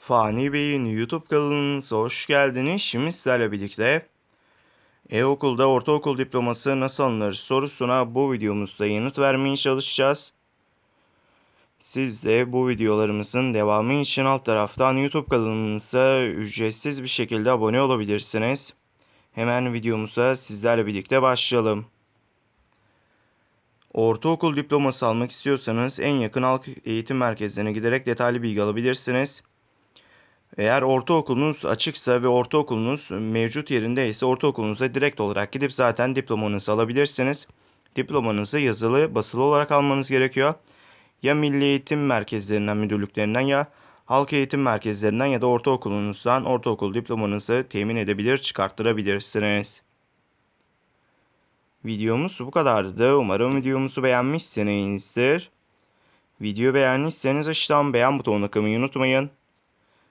Fani Bey'in YouTube kanalınıza hoş geldiniz. Şimdi sizlerle birlikte e-okulda ortaokul diploması nasıl alınır sorusuna bu videomuzda yanıt vermeye çalışacağız. Siz de bu videolarımızın devamı için alt taraftan YouTube kanalımıza ücretsiz bir şekilde abone olabilirsiniz. Hemen videomuza sizlerle birlikte başlayalım. Ortaokul diploması almak istiyorsanız en yakın halk eğitim merkezlerine giderek detaylı bilgi alabilirsiniz. Eğer ortaokulunuz açıksa ve ortaokulunuz mevcut yerinde ise ortaokulunuza direkt olarak gidip zaten diplomanızı alabilirsiniz. Diplomanızı yazılı, basılı olarak almanız gerekiyor. Ya Milli Eğitim Merkezlerinden, müdürlüklerinden ya halk eğitim merkezlerinden ya da ortaokulunuzdan ortaokul diplomanızı temin edebilir, çıkarttırabilirsiniz. Videomuz bu kadardı. Umarım videomuzu beğenmişsinizdir. Video beğendiyseniz aşağıdan beğen butonuna kılmayı unutmayın.